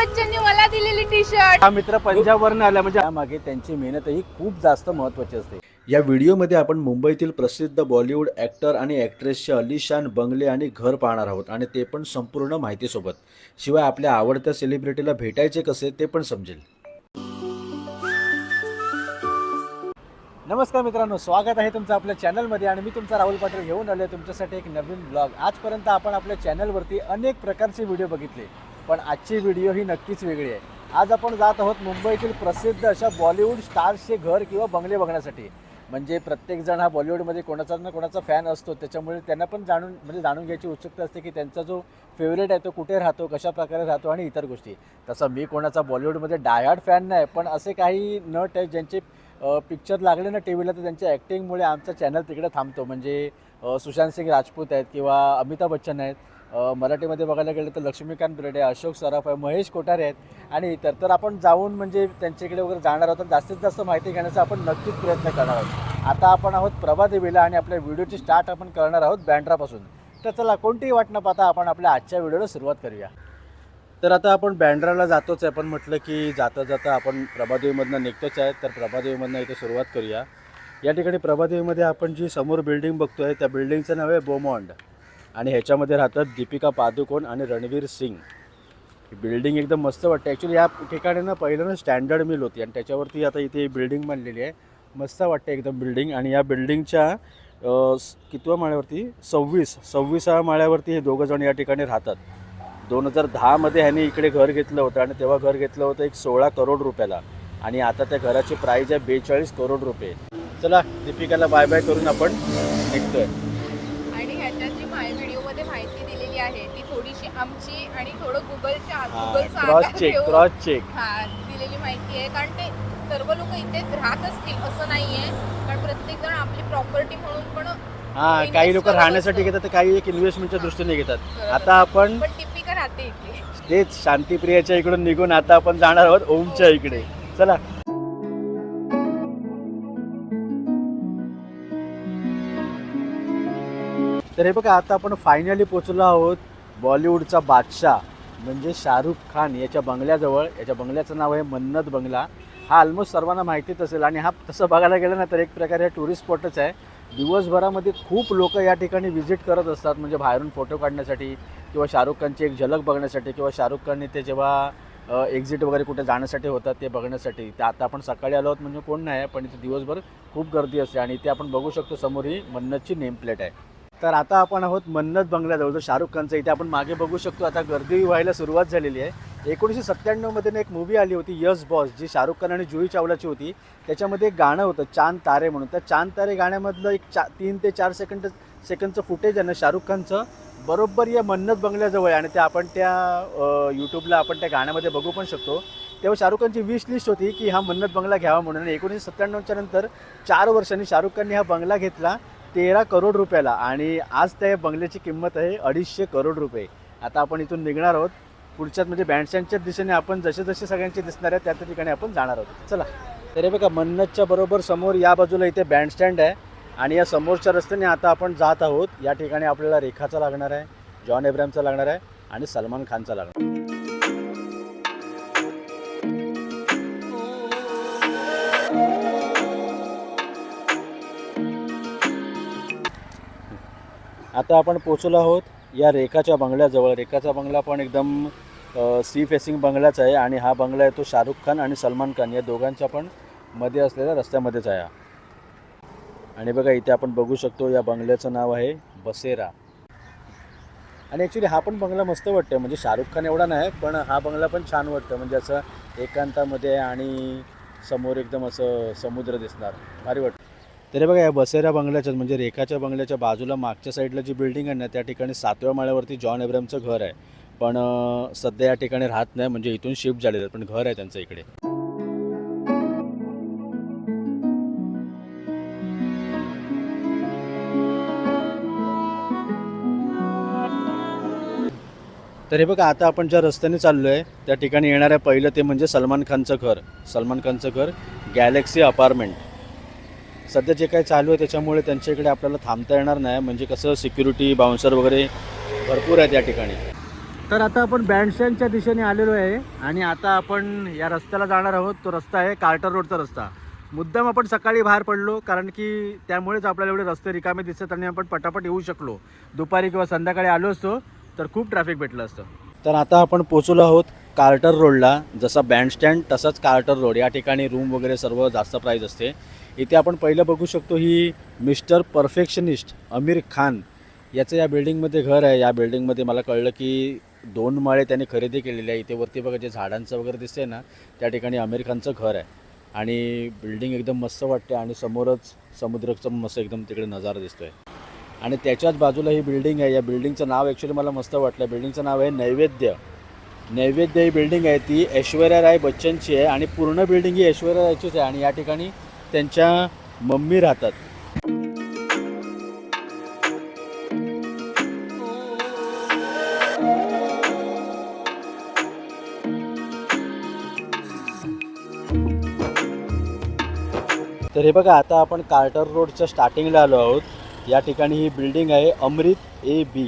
बच्चननी मला दिलेली T shirt हा मित्र पंजाबवरून आला म्हणजे मागे त्यांची मेहनत ही खूप जास्त महत्वाची असते. या व्हिडिओमध्ये आपण मुंबईतील प्रसिद्ध बॉलिवूड ॲक्टर आणि ॲक्ट्रेसचे अलिशान बंगले आणि घर पाहणार आहोत आणि ते पण संपूर्ण माहितीसोबत. शिवाय आपल्या आवडत्या सेलिब्रिटीला भेटायचे कसे ते पण समजेल. नमस्कार मित्रांनो स्वागत आहे तुमचं आपल्या चॅनलमध्ये आणि मी तुमचा राहुल पाटील घेऊन आलो आहे तुमच्यासाठी एक नवीन ब्लॉग आजपर्यंत आपण आपल्या चॅनलवरती अनेक प्रकारचे व्हिडिओ बघितले. पण आजची व्हिडिओ ही नक्कीच वेगळी आहे. आज आपण जात आहोत मुंबईतील प्रसिद्ध अशा बॉलिवूड स्टार्सचे घर किंवा बंगले बघण्यासाठी. म्हणजे प्रत्येकजण हा बॉलिवूडमध्ये कोणाचा ना कोणाचा फॅन असतो. त्याच्यामुळे त्यांना पण जाणून म्हणजे जाणून घ्यायची उत्सुकता असते की त्यांचा जो फेवरेट आहे तो कुठे राहतो कशा प्रकारे राहतो आणि इतर गोष्टी. तसं मी कोणाचा बॉलिवूडमध्ये डायहार्ड फॅन नाही पण असे काही नट आहेत ज्यांचे पिक्चर लागले ना टी व्हीला तर त्यांच्या ॲक्टिंगमुळे आमचा चॅनल तिकडे थांबतो. म्हणजे सुशांत सिंग राजपूत आहेत किंवा अमिताभ बच्चन आहेत. मराठीमध्ये बघायला गेलं तर लक्ष्मीकांत बेर्डे अशोक सराफ आहे महेश कोठारे आहेत. आणि इतर तर आपण जाऊन म्हणजे त्यांच्याकडे वगैरे जाणार आहोत. तर जास्तीत जास्त माहिती घेण्याचा आपण नक्कीच प्रयत्न करणार आहोत. आता आपण आहोत प्रभादेवीला आणि आपल्या व्हिडिओची स्टार्ट आपण करणार आहोत बँड्रापासून. तर चला कोणतीही वाट न पाहता आपण आपल्या आजच्या व्हिडिओला सुरुवात करूया. तर आता आपण बँड्राला जातोच आहे. पण म्हटलं की जाता जाता आपण प्रभादेवीमधनं निघतोच आहे. तर प्रभादेवीमधनं इथे सुरुवात करूया. या ठिकाणी प्रभादेवीमध्ये आपण जी समोर बिल्डिंग बघतो आहे त्या बिल्डिंगचं नाव आहे बोमॉन्ड आणि ह्याच्यामध्ये राहतात दीपिका पादुकोण आणि रणवीर सिंग. बिल्डिंग एकदम मस्त वाटते. ॲक्च्युली या ठिकाणी ना पहिलं ना स्टँडर्ड मिल होती आणि त्याच्यावरती आता इथे बिल्डिंग बनलेली आहे. मस्त वाटते एकदम बिल्डिंग आणि या बिल्डिंगच्या कितव्या माळ्यावरती? सव्वीस. सव्वीसाव्या माळ्यावरती हे दोघं जण या ठिकाणी राहतात. दोन हजार दहामध्ये ह्याने इकडे घर घेतलं होतं आणि तेव्हा घर घेतलं होतं एक सोळा करोड रुपयाला. आणि आता त्या घराची प्राईज आहे बेचाळीस करोड रुपये. चला दीपिकाला बाय बाय करून आपण निघतोय आणि ह्याच्यात जी माय व्हिडिओमध्ये माहिती दिलेली आहे ती थोडीशी आमची आणि थोडं गुगलच्या गुगलचा क्रॉस चेक घेऊन, क्रॉस चेक हा दिलेली माहिती आहे. कारण ते सर्व लोक इथेच राहत असतील असं नाहीये. कारण प्रत्येक जण आपली प्रॉपर्टी म्हणून पण हा काही लोक करत राहण्यासाठी असतो. घेतात तर काही एक इन्व्हेस्टमेंटच्या दृष्टीने घेतात. आता आपण पण टिपिका राहते इथे. तेच शांतीप्रियाच्या इकडून निघून आता आपण जाणार आहोत ओमच्या इकडे. चला. तर हे बघा आता आपण फायनली पोचलो आहोत. बॉलिवूडचा बादशाह म्हणजे शाहरुख खान याच्या बंगल्याजवळ याच्या बंगल्याचं नाव आहे मन्नत बंगला. हा ऑलमोस्ट सर्वांना माहितीच असेल आणि हा तसं बघायला गेलं ना तर एक प्रकारे टुरिस्ट स्पॉटच आहे. दिवसभरामध्ये खूप लोक या ठिकाणी व्हिजिट करत असतात म्हणजे बाहेरून फोटो काढण्यासाठी किंवा शाहरुख खानची एक झलक बघण्यासाठी किंवा शाहरुख खानने ते जेव्हा एक्झिट वगैरे कुठे जाण्यासाठी होतात ते बघण्यासाठी. ते आता आपण सकाळी आलो आहोत म्हणजे कोण नाही आहे पण इथे दिवसभर खूप गर्दी असते आणि इथे आपण बघू शकतो समोर ही मन्नतची नेम प्लेट आहे. तर आता आपण आहोत मन्नत बंगल्याजवळ जो शाहरुख खानचा इथे आपण मागे बघू शकतो. आता गर्दी व्हायला सुरुवात झालेली आहे. एकोणीसशे सत्त्याण्णवमध्ये एक मूवी आली होती यस बॉस जी शाहरुख खान आणि जुई चावलाची होती. त्याच्यामध्ये एक गाणं होतं चांद तारे म्हणून. त्या चांद तारे गाण्यामधलं एक चा तीन ते चार सेकंड सेकंडचं फुटेज आहे ना शाहरुख खानचं. बरोबर या मन्नत बंगल्याजवळ आहे आणि ते आपण त्या यूट्यूबला आपण त्या गाण्यामध्ये बघू पण शकतो. तेव्हा शाहरुख खानची विश लिस्ट होती की हा मन्नत बंगला घ्यावा म्हणून. आणि एकोणीसशे सत्त्याण्णवच्या नंतर चार वर्षांनी शाहरुख खानने हा बंगला घेतला. तेरा करोड रुपयाला आणि आज त्या बंगल्याची किंमत आहे अडीचशे करोड रुपये. आता आपण इथून निघणार आहोत. पुढच्यात म्हणजे बँडस्टँडच्या दिशेने आपण जसे जसे सगळ्यांचे दिसणार आहे त्या त्या ठिकाणी आपण जाणार आहोत. चला. तर हे बघा मन्नतच्या बरोबर समोर या बाजूला इथे बँडस्टँड आहे आणि या समोरच्या रस्त्याने आता आपण जात आहोत. या ठिकाणी आपल्याला रेखाचा लागणार आहे जॉन एब्रामचा लागणार आहे आणि सलमान खानचा लागणार आता आपण पोचलो आहोत या रेखाच्या बंगल्याजवळ. रेखाचा बंगला पण एकदम सी फेसिंग बंगलाच आहे आणि हा बंगला आहे तो शाहरुख खान आणि सलमान खान. या दोघांच्या पण मध्ये असलेल्या रस्त्यामध्येच आहे हा. आणि बघा इथे आपण बघू शकतो या बंगल्याचं नाव आहे बसेरा. आणि ॲक्च्युली हा पण बंगला मस्त वाटतं म्हणजे शाहरुख खान एवढा नाही पण हा बंगला पण छान वाटतं म्हणजे असं एकांतामध्ये आणि समोर एकदम असं समुद्र दिसणार. भारी वाटतं तरी बघा या बसेरा बंगल्याच्या म्हणजे रेखाच्या बंगल्याच्या बाजूला मागच्या साईडला जी बिल्डिंग आहे ना त्या ठिकाणी सातव्या माळ्यावरती जॉन एब्रामचं घर आहे. पण सध्या या ठिकाणी राहत नाही म्हणजे इथून शिफ्ट झालेलं आहे पण घर आहे त्यांचं इकडे. तरी बघा आता आपण ज्या रस्त्याने चाललो आहे त्या ठिकाणी येणार आहे पहिलं ते म्हणजे सलमान खानचं घर. सलमान खानचं घर गॅलेक्सी अपार्टमेंट. सध्या जे काही चालू आहे त्याच्यामुळे त्यांच्या इकडे आपल्याला थांबता येणार नाही. म्हणजे कसं सिक्युरिटी बाउन्सर वगैरे भरपूर आहेत या ठिकाणी. तर आता आपण बँडस्टँडच्या दिशेने आलेलो आहे आणि आता आपण या रस्त्याला जाणार आहोत. तो रस्ता आहे कार्टर रोडचा रस्ता. मुद्दाम आपण सकाळी बाहेर पडलो कारण की त्यामुळेच आपल्याला एवढे रस्ते रिकामे दिसतात आणि आपण पटापट येऊ शकलो. दुपारी किंवा संध्याकाळी आलो असतो तर खूप ट्रॅफिक भेटलं असतं. तर आता आपण पोचलो आहोत कार्टर रोडला जसा बँडस्टँड तसाच कार्टर रोड या ठिकाणी रूम वगैरे सर्व जास्त प्राईज असते. इथे आपण पहिलं बघू शकतो ही मिस्टर परफेक्शनिस्ट आमिर खान. याचं या बिल्डिंगमध्ये घर आहे. या बिल्डिंगमध्ये मला कळलं की दोन माळे त्याने खरेदी केलेली आहे. इथे वरती बघा जे झाडांचं वगैरे दिसते ना त्या ठिकाणी आमिर खानचं घर आहे. आणि बिल्डिंग एकदम मस्त वाटते आणि समोरच समुद्राचं मस्त एकदम तिकडे नजारा दिसतो आहे आणि त्याच्याच बाजूला ही बिल्डिंग आहे. या बिल्डिंगचं नाव ॲक्च्युली मला मस्त वाटलं. बिल्डिंगचं नाव आहे नैवेद्य. नैवेद्य ही बिल्डिंग आहे. ती ऐश्वर्या राय बच्चनची आहे आणि पूर्ण बिल्डिंग ही ऐश्वर्या रायचीच आहे. आणि या ठिकाणी त्यांच्या मम्मी राहतात. तर हे बघा आता आपण कार्टर रोडच्या स्टार्टिंगला आलो आहोत. या ठिकाणी ही बिल्डिंग आहे अमृत ए बी.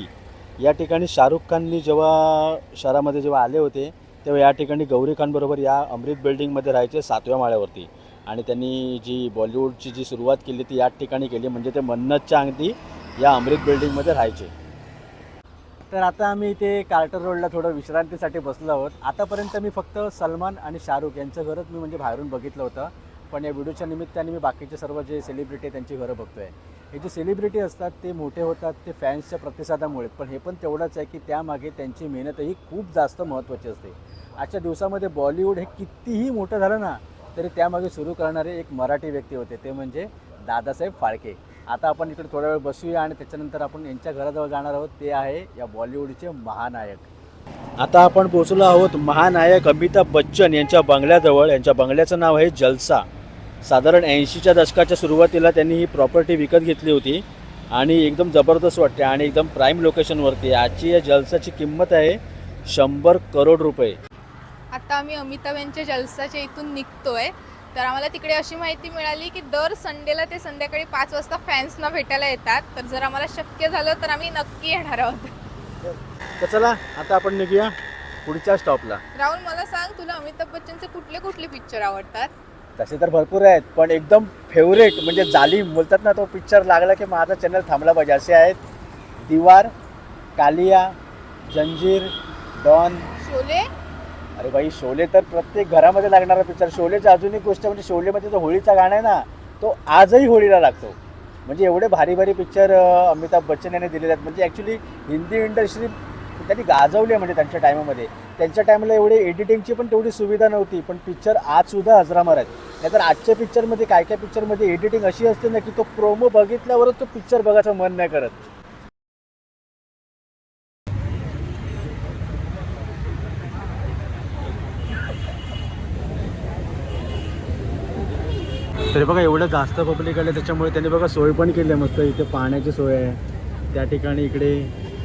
या ठिकाणी शाहरुख खाननी जेव्हा शहरामध्ये जेव्हा आले होते तेव्हा या ठिकाणी गौरी खानबरोबर या अमृत बिल्डिंगमध्ये राहायचे सातव्या माळ्यावरती. आणि त्यांनी जी बॉलिवूडची जी सुरुवात केली ती याच ठिकाणी केली म्हणजे ते मन्नतच्या अगदी या अमृत बिल्डिंगमध्ये राहायचे. तर आता आम्ही इथे कार्टर रोडला थोडं विश्रांतीसाठी बसलो आहोत. आतापर्यंत मी फक्त सलमान आणि शाहरुख यांचं घरच मी म्हणजे बाहेरून बघितलं होतं. पण या व्हिडिओच्या निमित्ताने मी बाकीचे सर्व जे सेलिब्रिटी त्यांची घरं बघतो आहे हे जे सेलिब्रिटी असतात ते मोठे होतात ते फॅन्सच्या प्रतिसादामुळे. पण हे पण तेवढंच आहे की त्यामागे त्यांची मेहनतही खूप जास्त महत्त्वाची असते. आजच्या दिवसामध्ये बॉलिवूड हे कितीही मोठं झालं ना तरी त्यामागे सुरू करणारे एक मराठी व्यक्ती होते ते म्हणजे दादासाहेब फाळके. आता आपण इकडे थोडा वेळ बसूया आणि त्याच्यानंतर आपण यांच्या घराजवळ जाणार आहोत ते आहे या बॉलिवूडचे महानायक. आता आपण पोहोचलो आहोत महानायक अमिताभ बच्चन यांच्या बंगल्याजवळ. यांच्या बंगल्याचं नाव आहे जलसा. साधारण ऐंशीच्या दशकाच्या सुरुवातीला त्यांनी ही प्रॉपर्टी विकत घेतली होती आणि एकदम जबरदस्त वाटते आणि एकदम प्राईम लोकेशनवरती आजची या जलसाची किंमत आहे शंभर करोड रुपये. आता आम्ही अमिताभ यांच्या जलसाच्या इथून निघतोय. तर आम्हाला तिकडे अशी माहिती मिळाली की दर संडेला ते संध्याकाळी पाच वाजता फॅन्सना भेटायला येतात. तर जर आम्हाला शक्य झालं तर आम्ही नक्की येणार आहोत. तर चला आता आपण निघूया पुढच्या स्टॉपला राहुल मला सांग तुला अमिताभ बच्चनचे कुठले कुठले पिक्चर आवडतात? तसे तर भरपूर आहेत पण एकदम फेवरेट म्हणजे जालीम बोलतात ना तो पिक्चर लागला की माझा चॅनल थांबला पाहिजे. असे आहेत दिवार कालिया जंजीर डॉन. शोले? अरे भाई शोले तर प्रत्येक घरामध्ये लागणारा पिक्चर शोलेची अजून एक गोष्ट म्हणजे शोलेमध्ये जो होळीचा गाणं आहे ना तो आजही होळीला लागतो. म्हणजे एवढे भारी भारी पिक्चर अमिताभ बच्चन यांनी दिलेले आहेत. म्हणजे ॲक्च्युली हिंदी इंडस्ट्री त्यांनी गाजवली आहे म्हणजे त्यांच्या टायमामध्ये त्यांच्या टायमाला एवढे एडिटिंगची पण तेवढी सुविधा नव्हती पण पिक्चर आजसुद्धा अजरामर आहेत. नाहीतर आजच्या पिक्चरमध्ये काय काय पिक्चरमध्ये एडिटिंग अशी असते ना की तो प्रोमो बघितल्यावरच तो पिक्चर बघायचं मन नाही करत. तरी बघा एवढं जास्त पब्लिक आलं त्याच्यामुळे त्यांनी बघा सोय पण केली आहे मस्त. इथे पाण्याची सोय आहे. त्या ठिकाणी इकडे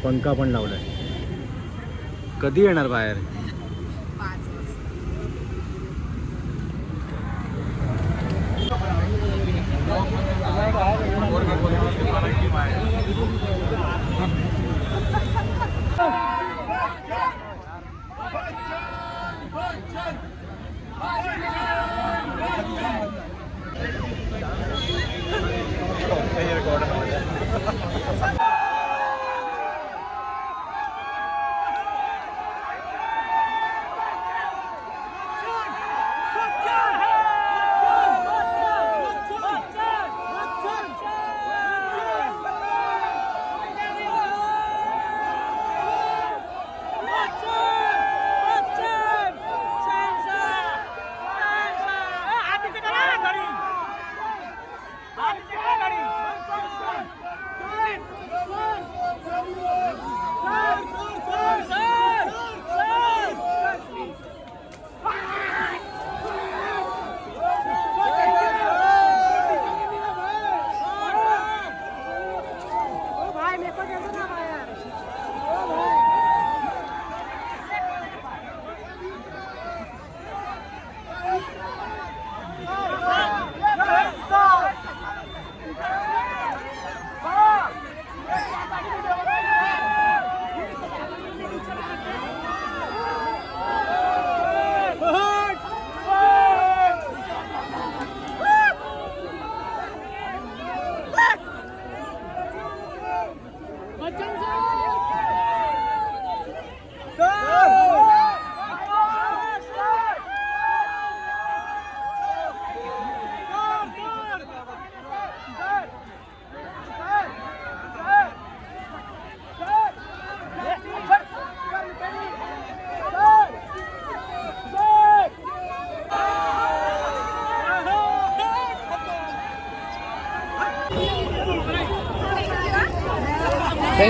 पंखा पण लावला आहे कधी येणार बाहेर?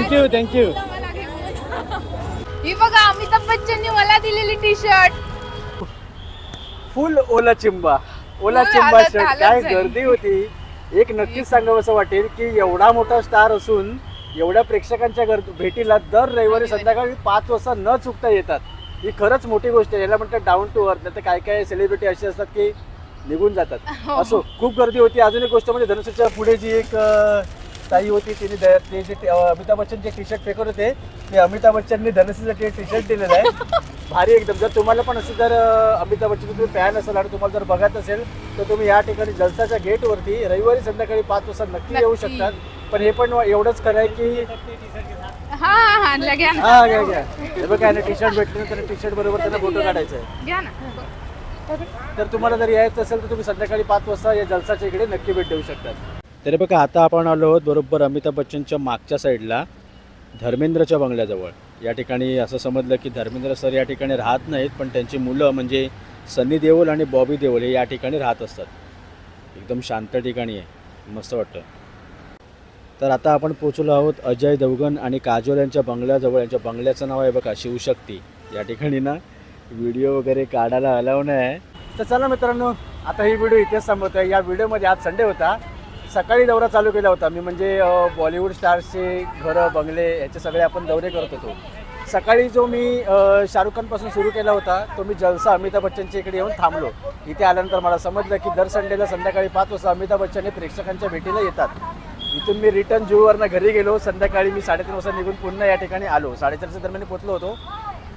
थँक्यू थँक्यू ही बघा अमिताभ बच्चननी मला दिलेली टी शर्ट फुल ओला चिंबा. ओला फुल चिंबा हालत- शर्ट हालत काय झाली. गर्दी होती. एक नक्कीच सांगावं असं वाटेल की एवढा मोठा स्टार असून एवढ्या प्रेक्षकांच्या गर्दी भेटीला दर रविवारी संध्याकाळी पाच वाजता न चुकता येतात. ही खरंच मोठी गोष्ट आहे. याला म्हणतात डाऊन टू अर्थ नाही तर काय काय सेलिब्रिटी असे असतात की निघून जातात. हो. असो खूप गर्दी होती. अजून एक गोष्ट म्हणजे धनुष्यच्या पुढे जी एक अं, ताई होती तिने ते जे अमिताभ बच्चनचे टी शर्ट फेकत होते ते अमिताभ बच्चननी धनुष्यसाठी टी शर्ट दिलेलं आहे. भारी एकदम. जर तुम्हाला पण असं जर अमिताभ बच्चन तुम्ही फॅन असाल आणि तुम्हाला जर बघत असेल तर तुम्ही या ठिकाणी जलसाच्या गेटवरती रविवारी संध्याकाळी पाच वाजता नक्की येऊ. शकतात. पण हे पण एवढंच खरं आहे की हा हा ना बघा टी शर्ट भेटले तर टी शर्ट बरोबर त्यांना फोटो काढायचा आहे तर तुम्हाला जर यायचं असेल तर तुम्ही संध्याकाळी पाच वाजता या जलसाच्या इकडे नक्की भेट देऊ शकतात. तरी बघा आता आपण आलो आहोत बरोबर अमिताभ बच्चनच्या मागच्या साईडला धर्मेंद्रच्या बंगल्याजवळ. या ठिकाणी असं समजलं की धर्मेंद्र सर या ठिकाणी राहत नाहीत पण त्यांची मुलं म्हणजे सनी देओल आणि बॉबी देओल हे या ठिकाणी राहत असतात. एकदम शांत ठिकाणी आहे मस्त वाटतं. तर आता आपण पोचलो आहोत अजय देवगण आणि काजोल यांच्या बंगल्याजवळ. यांच्या बंगल्याचं नाव आहे बघा शिवशक्ती. या ठिकाणी ना व्हिडिओ वगैरे काढायला अलाव नाही. आहे तर चला मित्रांनो आता ही व्हिडिओ इथेच आहे या व्हिडिओमध्ये आज संडे होता. सकाळी दौरा चालू केला होता. मी म्हणजे बॉलिवूड स्टार्सचे घरं बंगले याचे सगळे आपण दौरे करत होतो. सकाळी जो मी शाहरुख खानपासून सुरू केला होता तो मी जलसा अमिताभ बच्चनच्या इकडे येऊन थांबलो. इथे आल्यानंतर मला समजलं की दर संडेला संध्याकाळी पाच वाजता अमिताभ बच्चन हे प्रेक्षकांच्या भेटीला येतात. इथून मी रिटर्न जुहूवरनं घरी गेलो. संध्याकाळी मी साडेतीन वाजता निघून पुन्हा या ठिकाणी आलो. साडेचारच्या दरम्यान पोचलो होतो.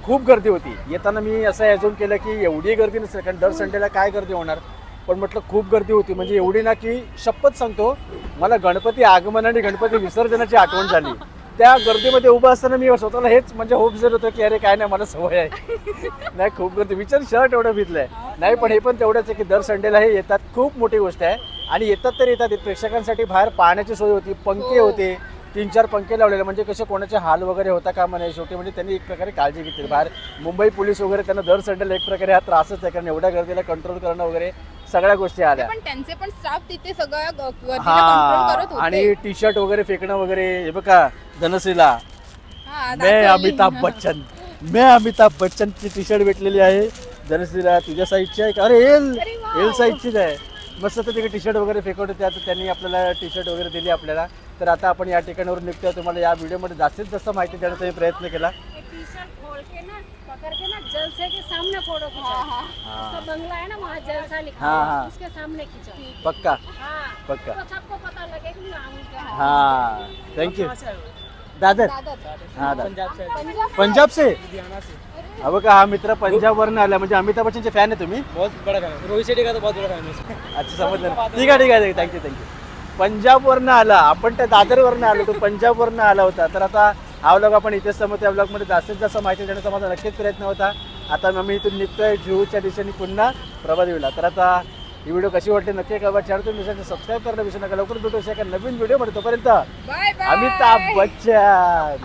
खूप गर्दी होती. येताना मी असं अजून केलं की एवढी गर्दी नसेल कारण दर संडेला काय गर्दी होणार? पण म्हटलं खूप गर्दी होती. म्हणजे एवढी ना की शपथ सांगतो मला गणपती आगमन आणि गणपती विसर्जनाची आठवण झाली. त्या गर्दीमध्ये उभं असताना मी स्वतःला हेच म्हणजे होप जर होतं की अरे काय नाही मला सवय आहे. नाही खूप गर्दी. विचार शर्ट एवढं भिजलंय. नाही पण हे पण तेवढंच आहे की दर संडेला हे येतात. खूप मोठी गोष्ट आहे. आणि येतात तर येतात. प्रेक्षकांसाठी बाहेर पाण्याची सोय होती पंखे होते. तीन चार पंखे लावलेले म्हणजे कसे कोणाचे हाल वगैरे होता का म्हणे शेवटी म्हणजे त्यांनी एक प्रकारे काळजी घेतली. बाहेर मुंबई पोलीस वगैरे त्यांना दर संडेला एक प्रकारे हा त्रासच आहे कारण एवढ्या गर्दीला कंट्रोल करणं वगैरे सगळ्या गोष्टी आल्या. पण त्यांचे पण स्टाफ तिथे सगळं हा आणि टी शर्ट वगैरे फेकणं वगैरे हे बघा धनश्रीला. मैं. अमिताभ बच्चन. मैं अमिताभ बच्चनची टी शर्ट भेटलेली आहे. धनश्रीला तुझ्या साईजची आहे. अरे एल. एल साईजचीच आहे. मस्त तिकडे टी शर्ट वगैरे फेकवत होते. आता त्यांनी आपल्याला टी शर्ट वगैरे दिली आपल्याला. तर आता आपण या ठिकाणावर निघतोय. तुम्हाला या व्हिडिओमध्ये जास्तीत जास्त माहिती देण्याचा मी प्रयत्न केला. ये टी शर्ट खोल के ना पकड़ के ना जलसे के सामने फोटो खींचा हा, हा. उसका बंगला है ना वहाँ जलसा लिखा हाँ, हुआ हाँ. है, उसके सामने खींचा पक्का? हाँ. पक्का? तो सबको पता लगे कि नाम क्या है. हाँ थँक्यू दादर? दादर. हा दादर. पंजाब पंजाब से? हा बघा हा मित्र पंजाबवरनं आला म्हणजे अमिताभ बच्चनचे फॅन आहे तुम्ही? बहुत बड़ा फैन रोहित शेट्टी का तो बहुत बड़ा फैन है। अच्छा समजलं. ठीक आहे ठीक आहे थँक्यू थँक्यू पंजाबवरनं आला. आपण त्या दादरवरनं आलो तो पंजाबवरनं आला होता. तर आता हा व्लॉग आपण इथेच समजतो या ब्लॉगमध्ये जास्तीत जास्त माहिती देण्याचा माझा नक्कीच प्रयत्न होता. आता आम्ही इथून निघतोय जुहूच्या दिशेने पुन्हा प्रभादेवीला. तर आता ही व्हिडिओ कशी वाटली नक्की कळवा. चॅनल तुम्ही सबस्क्राईब करणं विसरू नका. लवकर भेटू एका नवीन व्हिडिओमध्ये. तोपर्यंत अमिताभ बच्चन.